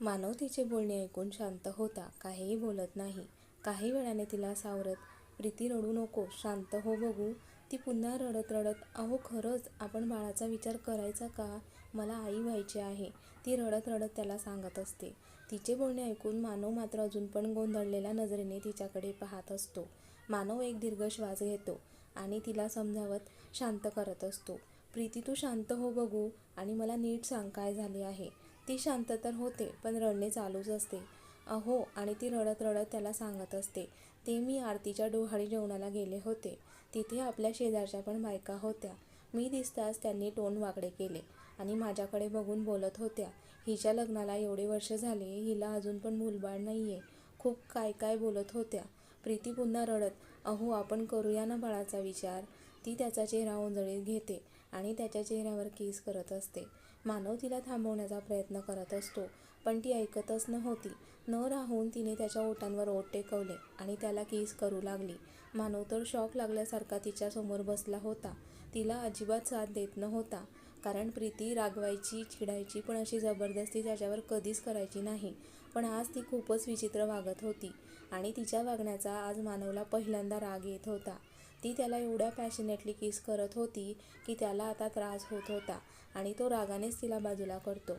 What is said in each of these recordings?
मानव तिचे बोलणे ऐकून शांत होता. काहीही बोलत नाही. काही वेळाने तिला सावरत प्रीती रडू नको. शांत हो बघू. ती पुन्हा रडत रडत अहो खरंच आपण बाळाचा विचार करायचा का? मला आई व्हायची आहे. ती रडत रडत त्याला सांगत असते. तिचे बोलणे ऐकून मानव मात्र अजून पण गोंधळलेल्या नजरेने तिच्याकडे पाहत असतो. मानव एक दीर्घ श्वास घेतो आणि तिला समजावत शांत करत असतो. प्रीती तू शांत हो बघू आणि मला नीट सांग काय झाले आहे. ती शांत तर होते पण रडणे चालूच असते. अहो आणि ती रडत रडत त्याला सांगत असते ते मी आरतीच्या डोहाळी जेवणाला गेले होते. तिथे आपल्या शेजारच्या पण बायका होत्या. मी दिसताच त्यांनी तोंड वाकडे केले आणि माझ्याकडे बघून बोलत होत्या हिच्या लग्नाला एवढे वर्ष झाले हिला अजून पण मूलबाळ नाही आहे खूप काय काय बोलत होत्या. प्रीती पुन्हा रडत अहो आपण करूया ना बाळाचा विचार? ती त्याचा चेहरा उंजळीत घेते आणि त्याच्या चेहऱ्यावर किस करत असते. मानव तिला थांबवण्याचा प्रयत्न करत असतो पण ती ऐकतच नव्हती. न राहून तिने त्याच्या ओटांवर ओट टेकवले आणि त्याला किस करू लागली. मानव तर शॉक लागल्यासारखा तिच्यासमोर बसला होता. तिला अजिबात साथ देत नव्हता कारण प्रीती रागवायची चिडायची पण अशी जबरदस्ती त्याच्यावर कधीच करायची नाही. पण आज ती खूपच विचित्र वागत होती आणि तिच्या वागण्याचा आज मानवला पहिल्यांदा राग येत होता. ती त्याला एवढ्या पॅशनेटली किस करत होती की त्याला आता त्रास होत होता आणि तो रागानेच तिला बाजूला करतो.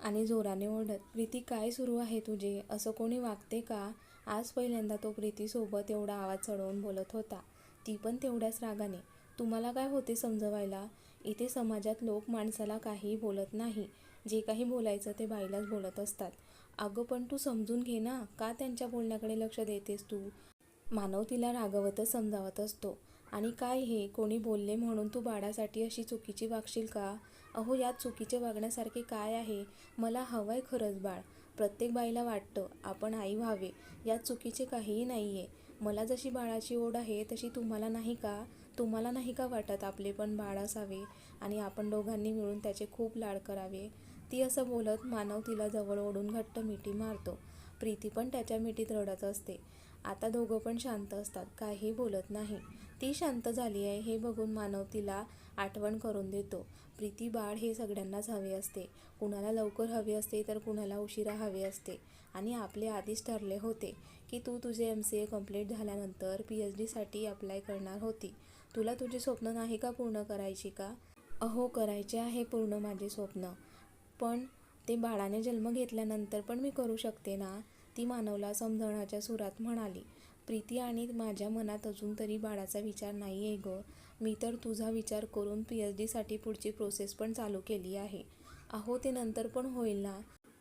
आणि जोराने ओरडत प्रीती काय सुरू आहे तुझे? असं कोणी वागते का? आज पहिल्यांदा तो प्रीतीसोबत एवढा आवाज चढवून बोलत होता. ती पण तेवढ्याच रागाने तुम्हाला काय होते समजवायला? इथे समाजात लोक माणसाला काहीही बोलत नाही. जे काही बोलायचं ते बाईलाच बोलत असतात. अगं पण तू समजून घे ना. का त्यांच्या बोलण्याकडे लक्ष देतेस तू? मानव तिला रागवतच समजावत असतो. आणि काय हे? कोणी बोलले म्हणून तू बाळासाठी अशी चुकीची वागशील का? अहो यात चुकीचे वागण्यासारखे काय आहे? मला हवंय खरंच बाळ. प्रत्येक बाईला वाटतं आपण आई व्हावे. यात चुकीचे काहीही नाही आहे मला जशी बाळाची ओढ आहे तशी तुम्हाला नाही का? तुम्हाला नाही का वाटत आपले पण बाळ असावे? आणि आपण दोघांनी मिळून त्याचे खूप लाड करावे? ती असं बोलत मानव तिला जवळ ओढून घट्ट मिठी मारतो. प्रीती पण त्याच्या मिठीत रडत असते. आता दोघं पण शांत असतात काही बोलत नाही. ती शांत झाली आहे हे बघून मानव तिला आठवण करून देतो. प्रीती बाळ हे सगळ्यांनाच हवे असते. कुणाला लवकर हवे असते तर कुणाला उशिरा हवे असते. आणि आपले आधीच ठरले होते की तू तुझे एम सी ए कंप्लीट झाल्यानंतर पी एच डीसाठी अप्लाय करणार होती. तुला तुझे स्वप्न नाही का पूर्ण करायची का? अहो करायचे आहे पूर्ण माझे स्वप्न. पण ते बाळाने जन्म घेतल्यानंतर पण मी करू शकते ना? ती मानवला समजवण्याच्या सुरात म्हणाली प्रीती आणि माझ्या मनात अजून तरी बाळाचा विचार नाही आहे गं. मी तर तुझा विचार करून पी एच डीसाठी पुढची प्रोसेस पण चालू केली आहे. अहो ते नंतर पण होईल ना?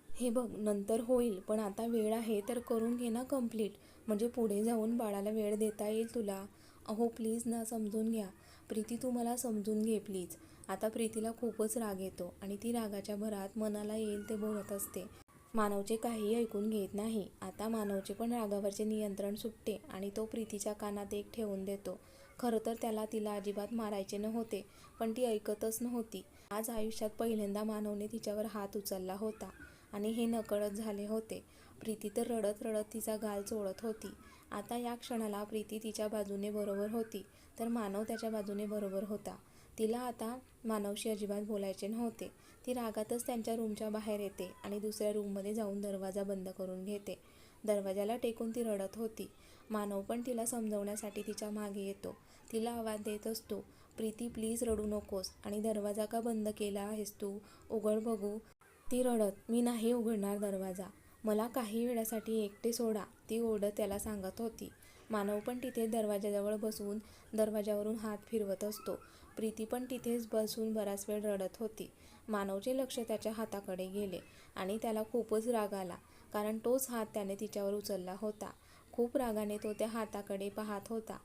हे बघ नंतर होईल पण आता वेळ आहे तर करून घे ना कंप्लीट म्हणजे पुढे जाऊन बाळाला वेळ देता येईल तुला. अहो प्लीज ना समजून घ्या. प्रीती तू मला समजून घे प्लीज आता प्रीतीला खूपच राग येतो आणि ती रागाच्या भरात मनाला येईल ते बोलत असते. मानवचे काहीही ऐकून घेत नाही. आता मानवचे पण रागावरचे नियंत्रण सुटते आणि तो प्रीतीच्या कानात एक ठेवून देतो. खरं तर त्याला तिला अजिबात मारायचे नव्हते पण ती ऐकतच नव्हती. आज आयुष्यात पहिल्यांदा मानवने तिच्यावर हात उचलला होता आणि हे नकळत झाले होते. प्रीती तर रडत रडत तिचा गाल चोळत होती. आता या क्षणाला प्रीती तिच्या बाजूने बरोबर होती तर मानव त्याच्या बाजूने बरोबर होता. तिला आता मानवशी अजिबात बोलायचे नव्हते. ती रागातच त्यांच्या रूमच्या बाहेर येते आणि दुसऱ्या रूममध्ये जाऊन दरवाजा बंद करून घेते. दरवाजाला टेकून ती रडत होती. मानव पण तिला समजवण्यासाठी तिच्यामागे येतो. तिला आवाज देत असतो प्रीती प्लीज रडू नकोस आणि दरवाजा का बंद केला आहेस तू? उघड बघू. ती रडत मी नाही उघडणार दरवाजा. मला काही वेळासाठी एकटे सोडा. ती ओढत त्याला सांगत होती. मानव पण तिथे दरवाजाजवळ बसून दरवाजावरून हात फिरवत असतो. प्रीती पण तिथेच बसून बराच वेळ रडत होती. मानवचे लक्ष त्याच्या हाताकडे गेले आणि त्याला खूपच राग आला. कारण तोच हात त्याने तिच्यावर उचलला होता. खूप रागाने तो त्या हाताकडे पाहत होता.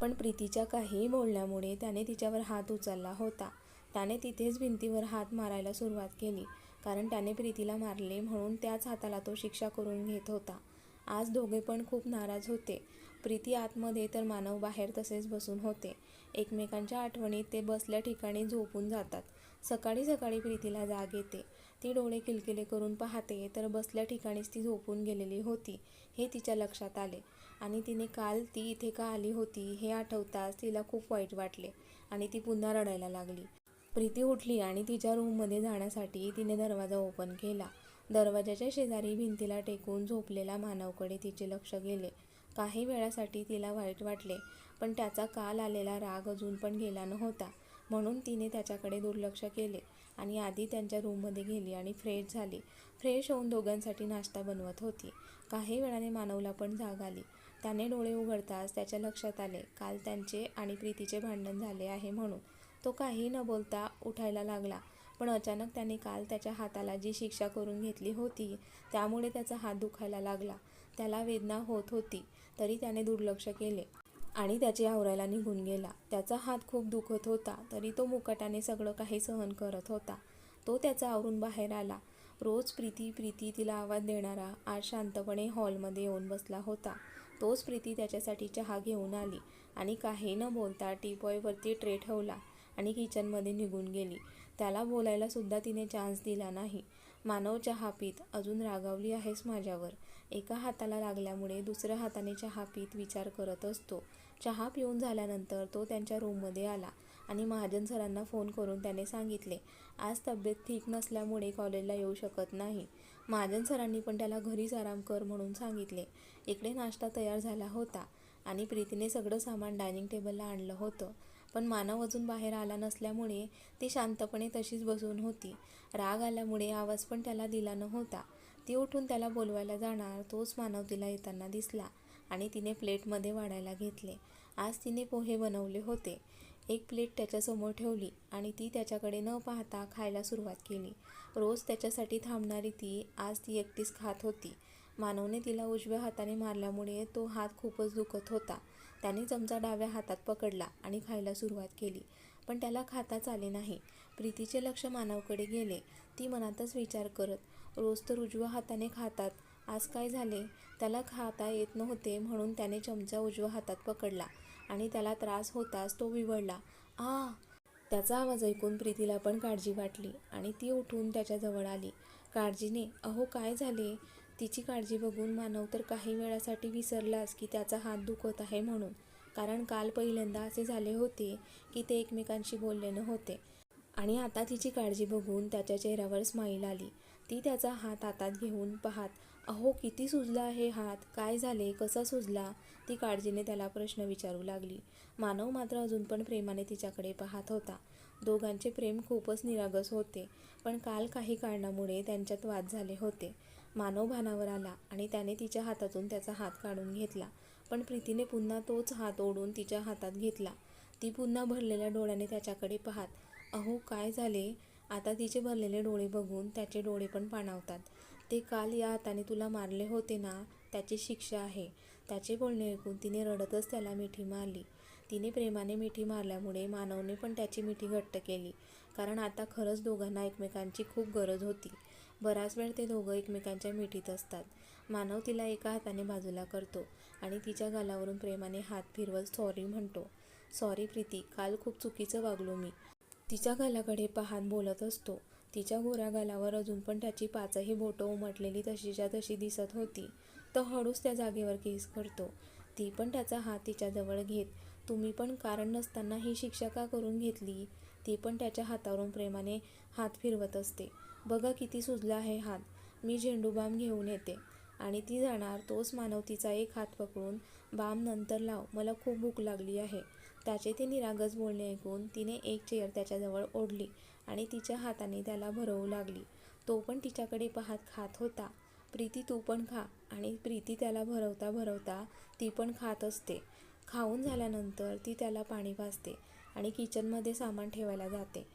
पण प्रीतीच्या काही बोलण्यामुळे त्याने तिच्यावर हात उचलला होता. त्याने तिथेच भिंतीवर हात मारायला सुरुवात केली. कारण त्याने प्रीतीला मारले म्हणून त्याच हाताला तो शिक्षा करून घेत होता. आज दोघे पण खूप नाराज होते. प्रीती आतमध्ये तर मानव बाहेर तसेच बसून होते. एकमेकांच्या आठवणीत ते बसल्या ठिकाणी झोपून जातात. सकाळी सकाळी प्रीतीला जाग येते. ती डोळे किलकिले करून पाहते तर बसल्या ठिकाणीच ती झोपून गेलेली होती हे तिच्या लक्षात आले. आणि तिने काल ती इथे का आली होती हे आठवताच तिला खूप वाईट वाटले आणि ती पुन्हा रडायला लागली. प्रीती उठली आणि तिच्या रूममध्ये जाण्यासाठी तिने दरवाजा ओपन केला. दरवाजाच्या शेजारी भिंतीला टेकून झोपलेल्या मानवकडे तिचे लक्ष गेले. काही वेळासाठी तिला वाईट वाटले पण त्याचा काल आलेला राग अजून पण गेला नव्हता. म्हणून तिने त्याच्याकडे दुर्लक्ष केले आणि आधी त्यांच्या रूममध्ये गेली आणि फ्रेश झाली. फ्रेश होऊन दोघांसाठी नाश्ता बनवत होती. काही वेळाने मानवला पण जाग आली. त्याने डोळे उघडताच त्याच्या लक्षात आले काल त्यांचे आणि प्रीतीचे भांडण झाले आहे म्हणून. तो काही न बोलता उठायला लागला पण अचानक त्याने काल त्याच्या हाताला जी शिक्षा करून घेतली होती त्यामुळे त्याचा हात दुखायला लागला. त्याला वेदना होत होती तरी त्याने दुर्लक्ष केले. आणि त्याची आवरायला निघून गेला. त्याचा हात खूप दुखत होता तरी तो मुकटाने सगळं काही सहन करत होता. तो त्याचा आवरून बाहेर आला. रोज प्रीती प्रीती तिला आवाज देणारा आज शांतपणे हॉलमध्ये येऊन बसला होता. तोच प्रीती त्याच्यासाठी चहा घेऊन आली आणि काही न बोलता टीपॉयवरती ट्रे ठेवला आणि किचनमध्ये निघून गेली. त्याला बोलायला सुद्धा तिने चान्स दिला नाही. मानव चहा पीत अजून रागावली आहेस माझ्यावर. एका हाताला लागल्यामुळे दुसऱ्या हाताने चहा पीत विचार करत असतो. चहा पिऊन झाल्यानंतर तो त्यांच्या रूममध्ये आला आणि महाजन सरांना फोन करून त्याने सांगितले आज तब्येत ठीक नसल्यामुळे कॉलेजला येऊ शकत नाही. महाजन सरांनी पण त्याला घरीच आराम कर म्हणून सांगितले. इकडे नाश्ता तयार झाला होता आणि प्रीतीने सगळं सामान डायनिंग टेबलला आणलं होतं. पण मानव अजून बाहेर आला नसल्यामुळे ती शांतपणे तशीच बसून होती. राग आल्यामुळे आवाज पण त्याला दिला नव्हता. ती उठून त्याला बोलवायला जाणार तोच मानव तिला येताना दिसला. आणि तिने प्लेटमध्ये वाढायला घेतले. आज तिने पोहे बनवले होते. एक प्लेट त्याच्यासमोर ठेवली आणि ती त्याच्याकडे न पाहता खायला सुरुवात केली. रोज त्याच्यासाठी थांबणारी ती आज ती एकटीच खात होती. मानवने तिला उजव्या हाताने मारल्यामुळे तो हात खूपच दुखत होता. त्याने चमचा डाव्या हातात पकडला आणि खायला सुरुवात केली. पण त्याला खाताच आले नाही. प्रीतीचे लक्ष मानवकडे गेले. ती मनातच विचार करत रोज तर उजव्या हाताने खातात. आज काय झाले? त्याला खाता येत नव्हते म्हणून त्याने चमचा उजव्या हातात पकडला आणि त्याला त्रास होताच तो विवळला. आ. त्याचा आवाज ऐकून प्रीतीला पण काळजी वाटली आणि ती उठून त्याच्याजवळ आली. काळजीने अहो काय झाले? तिची काळजी बघून मानव तर काही वेळासाठी विसरलाच की त्याचा हात दुखत आहे म्हणून. कारण काल पहिल्यांदा असे झाले होते की ते एकमेकांशी बोलले नव्हते. आणि आता तिची काळजी बघून त्याच्या चेहऱ्यावर स्माईल आली. ती त्याचा हात हातात घेऊन पाहात अहो किती सुजला आहे हात? काय झाले? कसा सुजला? ती काळजीने त्याला प्रश्न विचारू लागली. मानव मात्र अजून पण प्रेमाने तिच्याकडे पाहत होता. दोघांचे प्रेम खूपच निरागस होते पण काल काही कारणामुळे त्यांच्यात वाद झाले होते. मानव भानावर आला आणि त्याने तिच्या हातातून त्याचा हात काढून घेतला. पण प्रीतीने पुन्हा तोच हात ओढून तिच्या हातात घेतला. ती पुन्हा भरलेल्या डोळ्याने त्याच्याकडे पाहात अहो काय झाले? आता तिचे भरलेले डोळे बघून त्याचे डोळे पण पाणावतात. ते काल या हाताने तुला मारले होते ना त्याची शिक्षा आहे. त्याचे बोलणे ऐकून तिने रडतच त्याला मिठी मारली. तिने प्रेमाने मिठी मारल्यामुळे मानवने पण त्याची मिठी घट्ट केली. कारण आता खरंच दोघांना एकमेकांची खूप गरज होती. बराच वेळ ते दोघं एकमेकांच्या मिठीत असतात. मानव तिला एका हाताने बाजूला करतो आणि तिच्या गालावरून प्रेमाने हात फिरवत सॉरी म्हणतो. सॉरी प्रीती. काल खूप चुकीचं वागलो मी. तिच्या गालाकडे पाहात बोलत असतो. तिच्या गोऱ्या गालावर अजून पण त्याची पाचही बोटं उमटलेली तशीच्या तशी दिसत होती. तो हळूच त्या जागेवर केस करतो. ती पण त्याचा हात तिच्याजवळ घेत तुम्ही पण कारण नसताना ही शिक्षा का करून घेतली? ती पण त्याच्या हातावरून प्रेमाने हात फिरवत असते. बघा किती सुजला आहे हात. मी झेंडू बाम घेऊन येते. आणि ती जाणार तोच मानव तिचा एक हात पकडून बाम नंतर लाव. मला खूप भूक लागली आहे. त्याचे ते निरागस बोलणे ऐकून तिने एक चेअर त्याच्याजवळ ओढली. आणि तिच्या हाताने त्याला भरवू लागली. तो पण तिच्याकडे पाहत खात होता. प्रीती तू पण खा. आणि प्रीती त्याला भरवता भरवता ती पण खात असते. खाऊन झाल्यानंतर ती त्याला पाणी भाजते आणि किचनमध्ये सामान ठेवायला जाते.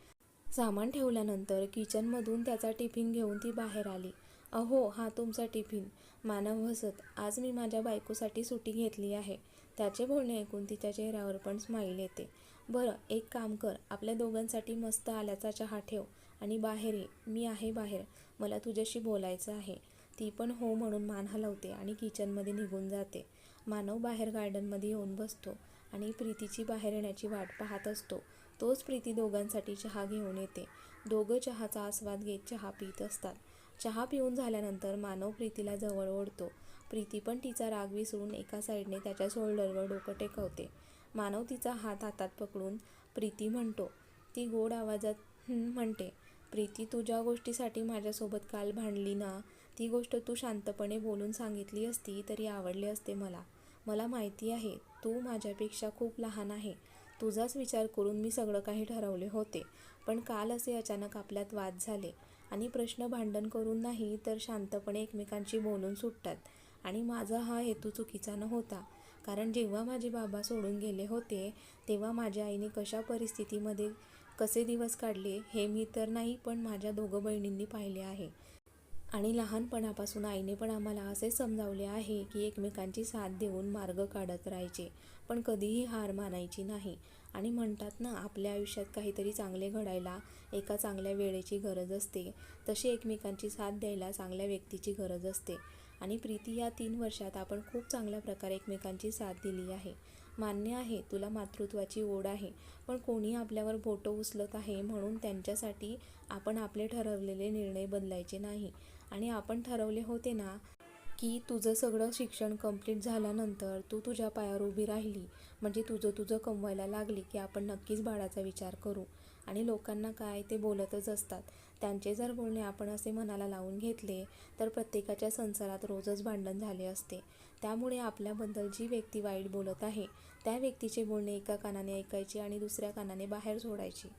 सामान ठेवल्यानंतर किचनमधून त्याचा टिफिन घेऊन ती बाहेर आली. अहो हा तुमचा टिफिन. मानव हसत आज मी माझ्या बायकोसाठी सुट्टी घेतली आहे. त्याचे बोलणे ऐकून तिच्या चेहऱ्यावर पण स्माईल येते. बरं एक काम कर. आपल्या दोघांसाठी मस्त आल्याचा चहा ठेव आणि बाहेर ये. मी आहे बाहेर. मला तुझ्याशी बोलायचं आहे. ती पण हो म्हणून मान हलवते आणि किचनमध्ये निघून जाते. मानव बाहेर गार्डनमध्ये येऊन बसतो आणि प्रीतीची बाहेर येण्याची वाट पाहत असतो. तोच प्रीती दोघांसाठी चहा घेऊन येते. दोघं चहाचा आस्वाद घेत चहा पित असतात. चहा पिऊन झाल्यानंतर मानव प्रीतीला जवळ ओढतो. प्रीती पण तिचा राग विसरून एका साईडने त्याच्या शोल्डरवर डोकं टेकवते. मानव तिचा हात हातात पकडून प्रीती म्हणतो. ती गोड आवाजात म्हणते प्रीती तू ज्या गोष्टीसाठी माझ्यासोबत काल भांडली ना ती गोष्ट तू शांतपणे बोलून सांगितली असती तरी आवडले असते मला. मला माहिती आहे तू माझ्यापेक्षा खूप लहान आहे. तुझाच विचार करून मी सगळं काही ठरवले होते पण काल असे अचानक आपल्यात वाद झाले. आणि प्रश्न भांडण करून नाही तर शांतपणे एकमेकांशी बोलून सुटतात. आणि माझा हा हेतू चुकीचा नव्हता. कारण जेव्हा माझे बाबा सोडून गेले होते तेव्हा माझ्या आईने कशा परिस्थितीमध्ये कसे दिवस काढले हे मी तर नाही पण माझ्या दोघं बहिणींनी पाहिले आहे. आणि लहानपणापासून आईने पण आम्हाला असे समजावले आहे की एकमेकांची साथ देऊन मार्ग काढत राहायचे पण कधीही हार मानायची नाही. आणि म्हणतात ना आपल्या आयुष्यात काहीतरी चांगले घडायला एका चांगल्या वेळेची गरज असते. तशी एकमेकांची साथ द्यायला चांगल्या व्यक्तीची गरज असते. आणि प्रीती या तीन वर्षात आपण खूप चांगल्या प्रकारे एकमेकांची साथ दिली आहे. मान्य आहे तुला मातृत्वाची ओढ आहे पण कोणी आपल्यावर बोटं उचलत आहे म्हणून त्यांच्यासाठी आपण आपले ठरवलेले निर्णय बदलायचे नाही. आणि आपण ठरवले होते ना की तुझं सगळं शिक्षण कंप्लीट झाल्यानंतर तू तुझ्या पायावर उभी राहिली. म्हणजे तुझं तुझं कमवायला लागली की आपण नक्कीच बाळाचा विचार करू. आणि लोकांना काय ते बोलतच असतात. त्यांचे जर बोलणे आपण असे मनाला लावून घेतले तर प्रत्येकाच्या संसारात रोजच भांडण झाले असते. त्यामुळे आपल्याबद्दल जी व्यक्ती वाईट बोलत आहे त्या व्यक्तीचे बोलणे एका कानाने ऐकायचे आणि दुसऱ्या कानाने बाहेर सोडायचे.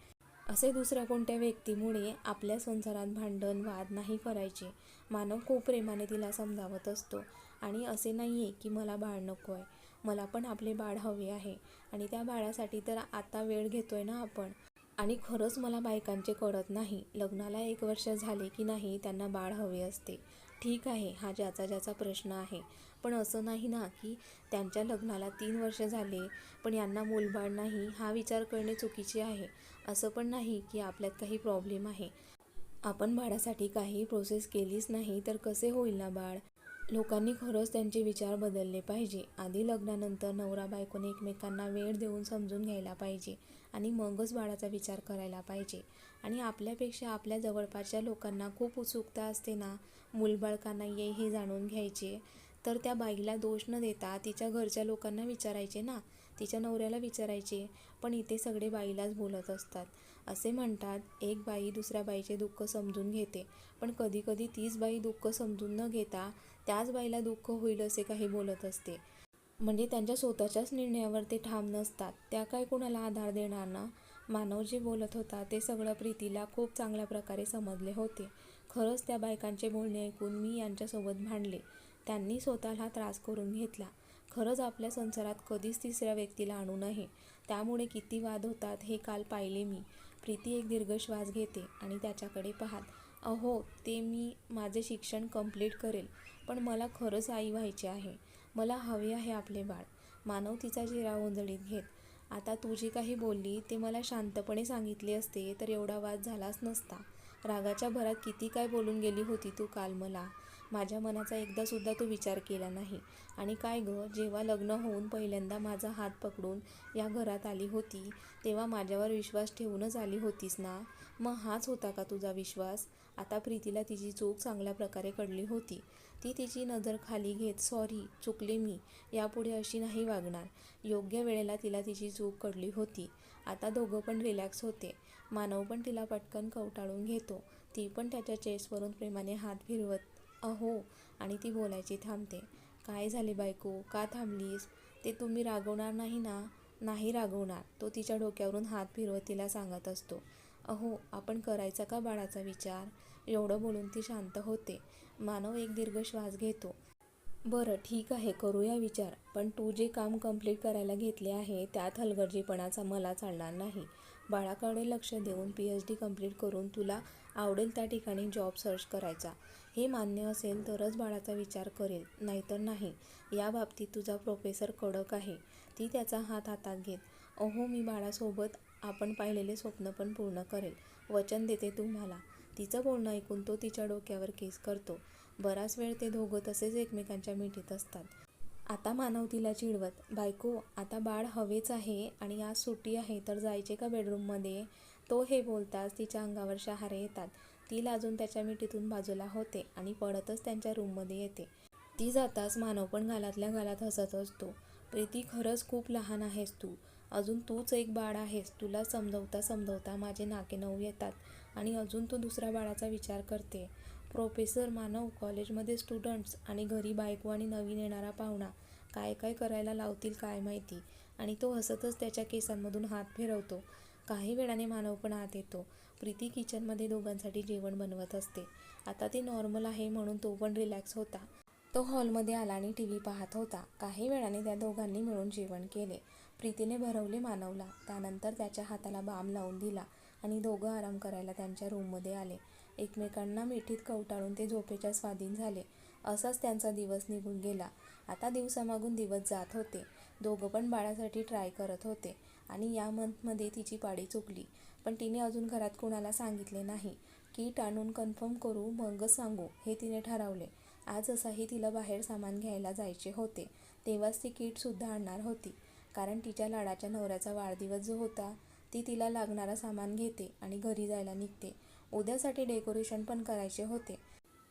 असे दुसऱ्या कोणत्या व्यक्तीमुळे आपल्या संसारात भांडण वाद नाही करायचे? मानव खूप प्रेमाने तिला समजावत असतो. आणि असे नाही आहे की मला बाळ नको आहे मला पण आपले बाळ हवे आहे. आणि त्या बाळासाठी तर आता वेळ घेतोय ना आपण? आणि खरंच मला बायकांचे कळत नाही लग्नाला एक वर्ष झाले की नाही त्यांना बाळ हवे असते. ठीक आहे हा ज्याचा ज्याचा प्रश्न आहे. पण असं नाही ना की त्यांच्या लग्नाला तीन वर्ष झाले पण यांना मूलबाळ नाही हा विचार करणे चुकीचे आहे. असं पण नाही की आपल्यात काही प्रॉब्लेम आहे. आपण बाळासाठी काही प्रोसेस केलीच नाही तर कसे होईल ना बाळ? लोकांनी खरंच त्यांचे विचार बदलले पाहिजे. आधी लग्नानंतर नवरा बायकोने एकमेकांना वेळ देऊन समजून घ्यायला पाहिजे. आणि मगच बाळाचा विचार करायला पाहिजे. आणि आपल्यापेक्षा आपल्या जवळपासच्या लोकांना खूप उत्सुकता असते ना मूलबाळ का नाही आहे हे जाणून घ्यायचे. तर त्या बाईला दोष न देता तिच्या घरच्या लोकांना विचारायचे ना तिच्या नवऱ्याला विचारायचे. पण इथे सगळे बाईलाच बोलत असतात. असे म्हणतात एक बाई दुसऱ्या बाईचे दुःख समजून घेते. पण कधीकधी तीच बाई दुःख समजून न घेता त्याच बाईला दुःख होईल असे काही बोलत असते. म्हणजे त्यांच्या स्वतःच्याच निर्णयावर ते ठाम नसतात. त्या काय कुणाला आधार देणार ना? मानव जे बोलत होता ते सगळं प्रीतीला खूप चांगल्या प्रकारे समजले होते. खरंच त्या बायकांचे बोलणे ऐकून मी यांच्यासोबत भांडले. त्यांनी स्वतःला त्रास करून घेतला. खरंच आपल्या संसारात कधीच तिसऱ्या व्यक्तीला आणू नये. त्यामुळे किती वाद होतात हे काल पाहिले मी. प्रीती एक दीर्घ श्वास घेते आणि त्याच्याकडे पाहात अहो ते मी माझे शिक्षण कंप्लीट करेल. पण मला खरंच आई व्हायचे आहे. मला हवे आहे आपले बाळ. मानव तिचा चेहरा ओंजळीत घेत. आता तू जी काही बोलली ते मला शांतपणे सांगितले असते तर एवढा वाद झालाच नसता. रागाच्या भरात किती काय बोलून गेली होती तू काल मला. माझ्या मनाचा एकदासुद्धा तू विचार केला नाही. आणि काय गं जेव्हा लग्न होऊन पहिल्यांदा माझा हात पकडून या घरात आली होती तेव्हा माझ्यावर विश्वास ठेवूनच आली होतीस ना? मग हाच होता का तुझा विश्वास? आता प्रीतीला तिची चूक चांगल्या प्रकारे कळली होती. ती तिची नजर खाली घेत सॉरी चुकले मी. यापुढे अशी नाही वागणार. योग्य वेळेला तिला तिची चूक कळली होती. आता दोघं पण रिलॅक्स होते. मानव पण तिला पटकन कवटाळून घेतो. ती पण त्याच्या चेस्टवरून प्रेमाने हात फिरवत अहो आणि ती बोलायची थांबते. काय झाले बायको? का थांबलीस? ते तुम्ही रागवणार नाही ना? नाही रागवणार. तो तिच्या डोक्यावरून हात फिरवत तिला सांगत असतो. अहो आपण करायचा का बाळाचा विचार? एवढं बोलून ती शांत होते. मानव एक दीर्घ श्वास घेतो. बरं ठीक आहे करूया विचार पण तू जे काम कंप्लीट करायला घेतले आहे त्यात हलगर्जीपणाचा मला चालणार नाही. बाळाकडे लक्ष देऊन पी एच डी कंप्लीट करून तुला आवडेल त्या ठिकाणी जॉब सर्च करायचा. हे मान्य असेल तरच बाळाचा विचार करेल नाहीतर नाही. या बाबतीत तुझा प्रोफेसर कडक आहे. ती त्याचा हात हातात घेत अहो मी बाळासोबत आपण पाहिलेले स्वप्न पण पूर्ण करेल. वचन देते तुम्हाला. तिचं बोलणं ऐकून तो तिच्या डोक्यावर केस करतो. बराच वेळ ते दोघं तसेच एकमेकांच्या मिठीत असतात. आता मानव तिला चिडवत बायको आता बाळ हवेच आहे आणि आज सुट्टी आहे तर जायचे का बेडरूममध्ये? तो हे बोलताच तिच्या अंगावर शहारे येतात. ती लाजून त्याच्या मिठीतून बाजूला होते आणि पडतच त्यांच्या रूममध्ये येते. ती जाताच मानव पण गालातल्या गालात हसत असतो. प्रीती खरंच खूप लहान आहेस तू. अजून तूच एक बाळ आहेस. तुला समजवता समजवता माझे नाके नऊ येतात. आणि अजून तो दुसऱ्या बाळाचा विचार करते. प्रोफेसर मानव कॉलेजमध्ये स्टुडंट्स आणि घरी बायको आणि नवीन येणारा पाहुणा काय काय करायला लावतील काय माहिती? आणि तो हसतच त्याच्या केसांमधून हात फिरवतो. काही वेळाने मानव पण आत येतो. प्रीती किचनमध्ये दोघांसाठी जेवण बनवत असते. आता ती नॉर्मल आहे म्हणून तो पण रिलॅक्स होता. तो हॉलमध्ये आला आणि टी व्ही पाहत होता. काही वेळाने त्या दोघांनी मिळून जेवण केले. प्रीतीने भरवले मानवला. त्यानंतर त्याच्या हाताला बाम लावून दिला. आणि दोघं आराम करायला त्यांच्या रूममध्ये आले. एकमेकांना मिठीत कवटाळून ते झोपेच्या स्वाधीन झाले. असाच त्यांचा दिवस निघून गेला. आता दिवसामागून दिवस जात होते. दोघं पण बाळासाठी ट्राय करत होते आणि या मंथमध्ये तिची पाडी चुकली. पण तिने अजून घरात कुणाला सांगितले नाही. किट आणून कन्फर्म करू मगच सांगू हे तिने ठरवले. आज असाही तिला बाहेर सामान घ्यायला जायचे होते. तेव्हाच ती किटसुद्धा आणणार होती. कारण तिच्या लाडाच्या नवऱ्याचा वाढदिवस जो होता ती तिला लागणारं सामान घेते आणि घरी जायला निघते. उद्यासाठी डेकोरेशन पण करायचे होते.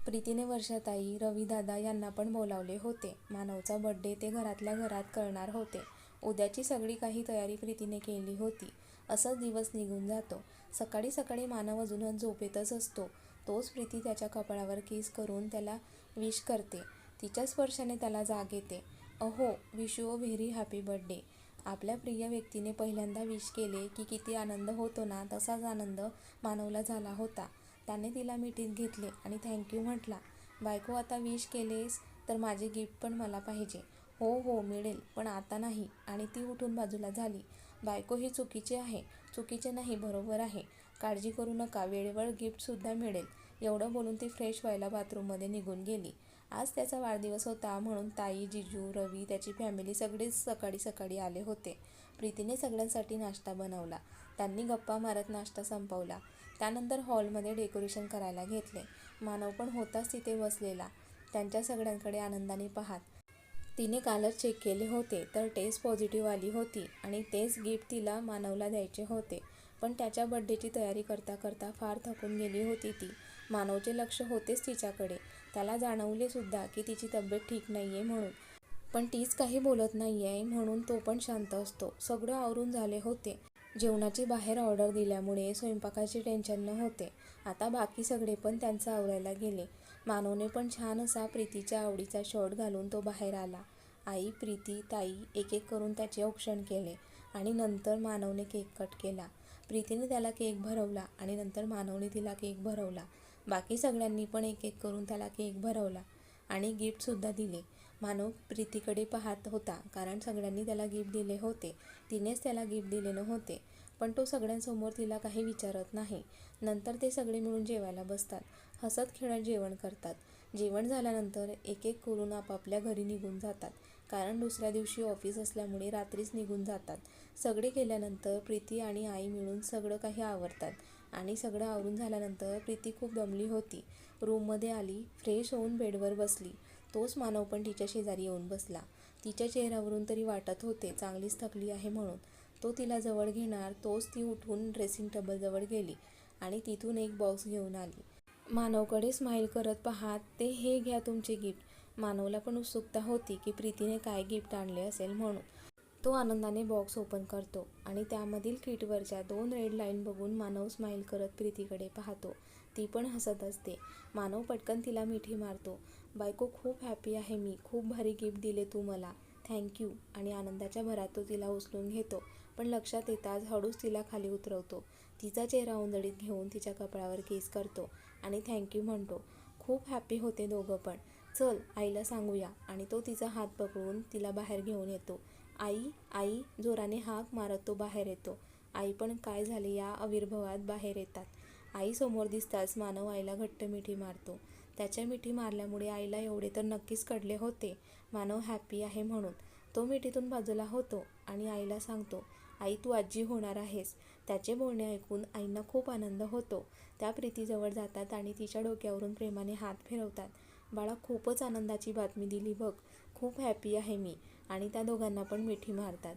प्रीतीने वर्षाताई रवीदादा यांना पण बोलावले होते. मानवचा बड्डे ते घरातल्या घरात करणार होते. उद्याची सगळी काही तयारी प्रीतीने केली होती. असाच दिवस निघून जातो. सकाळी सकाळी मानव अजूनच झोपेतच असतो. तोच प्रीती त्याच्या कपाळावर किस करून त्याला विश करते. तिच्या स्पर्शाने त्याला जाग येते. अहो wish you a very happy birthday आपल्या प्रिय व्यक्तीने पहिल्यांदा विश केले की किती आनंद होतो ना तसाच आनंद मानवला झाला होता. त्याने तिला मिठीत घेतले आणि थँक्यू म्हटला. बायको आता विश केलेस तर माझे गिफ्ट पण मला पाहिजे. हो हो मिळेल पण आता नाही. आणि ती उठून बाजूला झाली. बायको ही चुकीचे आहे. चुकीचे नाही बरोबर आहे. काळजी करू नका. वेळेवर गिफ्टसुद्धा मिळेल. एवढं बोलून ती फ्रेश व्हायला बाथरूममध्ये निघून गेली. आज त्याचा वाढदिवस होता म्हणून ताई जिजू रवी त्याची फॅमिली सगळेच सकाळी सकाळी आले होते. प्रीतीने सगळ्यांसाठी नाश्ता बनवला. त्यांनी गप्पा मारत नाश्ता संपवला. त्यानंतर हॉलमध्ये डेकोरेशन करायला घेतले. मानव पण होताच तिथे बसलेला. त्यांच्या सगळ्यांकडे आनंदाने पाहत. तिने कालच चेक केले होते तर टेस्ट पॉझिटिव्ह आली होती आणि तेच गिफ्ट तिला मानवला द्यायचे होते. पण त्याच्या बड्डेची तयारी करता करता फार थकून गेली होती ती. मानवचे लक्ष होतेच तिच्याकडे. त्याला जाणवले सुद्धा की तिची तब्येत ठीक नाही आहे म्हणून. पण तीच काही बोलत नाही आहे म्हणून तो पण शांत असतो. सगळं आवरून झाले होते. जेवणाची बाहेर ऑर्डर दिल्यामुळे स्वयंपाकाचे टेन्शन न होते. आता बाकी सगळे पण त्यांचं आवरायला गेले. मानवने पण छान असा प्रीतीच्या आवडीचा शर्ट घालून तो बाहेर आला. आई प्रीती ताई एक एक करून त्याचे औक्षण केले आणि नंतर मानवने केक कट केला. प्रीतीने त्याला केक भरवला आणि नंतर मानवने तिला केक भरवला. बाकी सगळ्यांनी पण एक एक करून त्याला केक भरवला आणि गिफ्टसुद्धा दिले. मानव प्रीतीकडे पाहत होता कारण सगळ्यांनी त्याला गिफ्ट दिले होते. तिनेच त्याला गिफ्ट दिले नव्हते पण तो सगळ्यांसमोर तिला काही विचारत नाही. नंतर ते सगळे मिळून जेवायला बसतात. हसत खेळत जेवण करतात. जेवण झाल्यानंतर एक एक करून आपापल्या घरी निघून जातात कारण दुसऱ्या दिवशी ऑफिस असल्यामुळे रात्रीच निघून जातात. सगळे गेल्यानंतर प्रीती आणि आई मिळून सगळं काही आवरतात. आणि सगळं आवरून झाल्यानंतर प्रीती खूप दमली होती. रूममध्ये आली फ्रेश होऊन बेडवर बसली. तोच मानव पण तिच्या शेजारी येऊन बसला. तिच्या चेहऱ्यावरून तरी वाटत होते चांगलीच थकली आहे म्हणून. तो तिला जवळ घेणार तोच ती उठून ड्रेसिंग टेबलजवळ गेली आणि तिथून एक बॉक्स घेऊन आली. मानवकडे स्माईल करत पाहात ते हे घ्या तुमचे गिफ्ट मानवला पण उत्सुकता होती की प्रीतीने काय गिफ्ट आणले असेल म्हणून. तो आनंदाने बॉक्स ओपन करतो आणि त्यामधील किटवरच्या दोन रेड लाईन बघून मानव स्माईल करत प्रीतीकडे पाहतो. ती पण हसत असते. मानव पटकन तिला मिठी मारतो. बायको खूप हॅपी आहे मी. खूप भारी गिफ्ट दिले तू मला. थँक्यू आणि आनंदाच्या भरात तो तिला उचलून घेतो. पण लक्षात येताच हळूच तिला खाली उतरवतो. तिचा चेहरा उंदळीत घेऊन तिच्या कपाळावर केस करतो आणि थँक्यू म्हणतो. खूप हॅपी होते दोघं पण. चल आईला सांगूया. आणि तो तिचा हात पकडून तिला बाहेर घेऊन येतो. आई आई जोराने हाक मारत तो बाहेर येतो. आई पण काय झाले या आविर्भावात बाहेर येतात. आई समोर दिसताच मानव आईला घट्ट मिठी मारतो. त्याच्या मिठी मारल्यामुळे आईला एवढे तर नक्कीच कडले होते. मानव हॅपी आहे म्हणून. तो मिठीतून बाजूला होतो आणि आईला सांगतो आई तू आजी होणार आहेस. त्याचे बोलणे ऐकून आईंना खूप आनंद होतो. त्या प्रीतीजवळ जातात आणि तिच्या डोक्यावरून प्रेमाने हात फिरवतात. बाळा खूपच आनंदाची बातमी दिली बघ. खूप हॅपी आहे मी. आणि त्या दोघांना पण मिठी मारतात.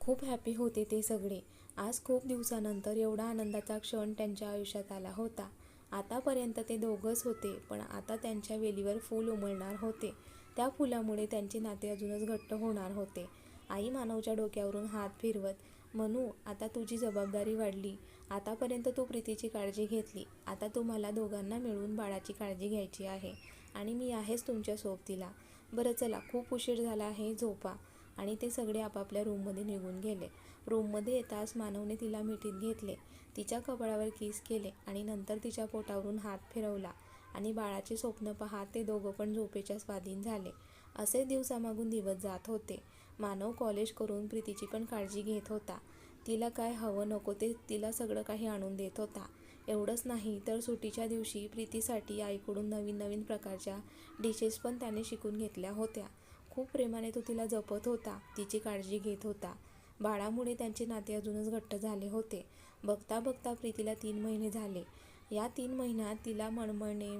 खूप हॅपी होते ते सगळे. आज खूप दिवसानंतर एवढा आनंदाचा क्षण त्यांच्या आयुष्यात आला होता. आतापर्यंत ते दोघंच होते पण आता त्यांच्या वेलीवर फूल उमलणार होते. त्या फुलामुळे त्यांचे नाते अजूनच घट्ट होणार होते. आई मानवच्या डोक्यावरून हात फिरवत मनू आता तुझी जबाबदारी वाढली. आतापर्यंत तू प्रीतीची काळजी घेतली. आता तुम्हाला दोघांना मिळून बाळाची काळजी घ्यायची आहे आणि मी आहेच तुमच्या सोबतीला. बरं चला खूप उशीर झाला आहे झोपा. आणि ते सगळे आपापल्या रूममध्ये निघून गेले. रूममध्ये येताच मानवने तिला मिठीत घेतले. तिच्या कपाळावर किस केले आणि नंतर तिच्या पोटावरून हात फिरवला आणि बाळाचे स्वप्न पाहत ते दोघं पण झोपेच्या स्वाधीन झाले. असे दिवसामागून दिवस जात होते. मानव कॉलेज करून प्रीतीची पण काळजी घेत होता. तिला काय हवं नको ते तिला सगळं काही आणून देत होता. एवढंच नाही तर सुट्टीच्या दिवशी प्रीतीसाठी आईकडून नवीन नवीन प्रकारच्या डिशेस पण त्याने शिकून घेतल्या होत्या. खूप प्रेमाने तो तिला जपत होता तिची काळजी घेत होता. बाळामुळे त्यांचे नाते अजूनच घट्ट झाले होते. बघता बघता प्रीतीला तीन महिने झाले. या तीन महिन्यात तिला मणमळणे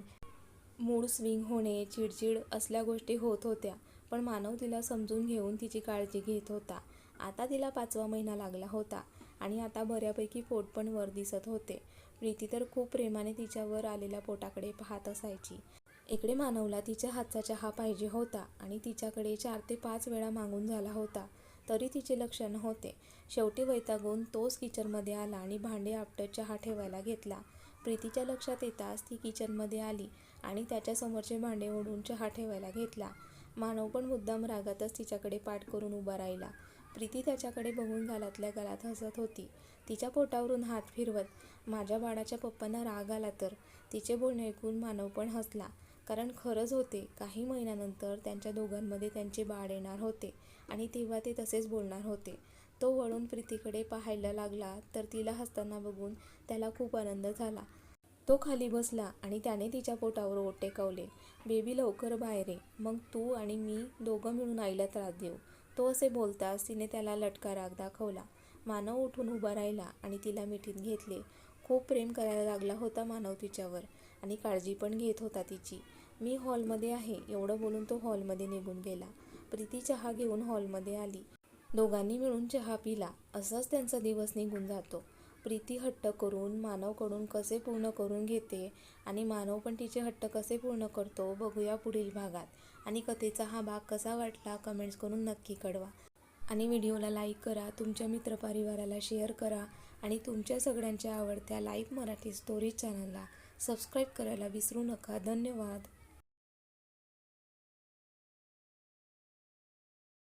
मूड स्विंग होणे चिडचिड असल्या गोष्टी होत होत्या पण मानव तिला समजून घेऊन तिची काळजी घेत होता. आता तिला पाचवा महिना लागला होता आणि आता बऱ्यापैकी पोट पण वर दिसत होते. प्रीती तर खूप प्रेमाने तिच्यावर आलेल्या पोटाकडे पाहत असायची. इकडे मानवला तिच्या हातचा चहा पाहिजे होता आणि तिच्याकडे चार ते पाच वेळा मागून झाला होता तरी तिचे लक्ष नव्हते शेवटी वैतागून तोच किचनमध्ये आला आणि भांडे आपटत चहा ठेवायला घेतला. प्रीतीच्या लक्षात येताच ती किचनमध्ये आली आणि त्याच्यासमोरचे भांडे ओढून चहा ठेवायला घेतला. मानव पण मुद्दाम रागातच तिच्याकडे पाठ करून उभा राहिला. प्रीती त्याच्याकडे बघून गालातल्या गालात हसत होती. तिच्या पोटावरून हात फिरवत माझ्या बाळाच्या पप्पांना राग आला तर तिचे बोलणे ऐकून मानव पण हसला. कारण खरंच होते काही महिन्यानंतर त्यांच्या दोघांमध्ये त्यांचे बाळ येणार होते आणि तेव्हा ते तसेच बोलणार होते. तो वळून प्रीतीकडे पाहायला लागला तर तिला हसताना बघून त्याला खूप आनंद झाला. तो खाली बसला आणि त्याने तिच्या पोटावर ओट टेकवले. बेबी लवकर बाहेर ये. मग तू आणि मी दोघं मिळून आईला त्रास देऊ. तो असे बोलताच तिने त्याला लटका राग दाखवला. मानव उठून उभा राहिला आणि तिला मिठीत घेतले. खूप प्रेम करायला लागला होता मानव तिच्यावर आणि काळजी पण घेत होता तिची. मी हॉलमध्ये आहे. एवढं बोलून तो हॉलमध्ये निघून गेला. प्रीती चहा घेऊन हॉलमध्ये आली. दोघांनी मिळून चहा पिला. असाच त्यांचा दिवस निघून जातो. प्रीती हट्ट करून मानवकडून कसे पूर्ण करून घेते आणि मानव पण तिचे हट्ट कसे पूर्ण करतो बघूया पुढील भागात. आणि कथेचा हा भाग कसा वाटला कमेंट्स करून नक्की कळवा. आणि व्हिडिओला लाईक करा तुमच्या मित्रपरिवाराला शेअर करा आणि तुमच्या सगळ्यांच्या आवडत्या लाईव्ह मराठी स्टोरी चॅनलला सबस्क्राईब करायला विसरू नका. धन्यवाद.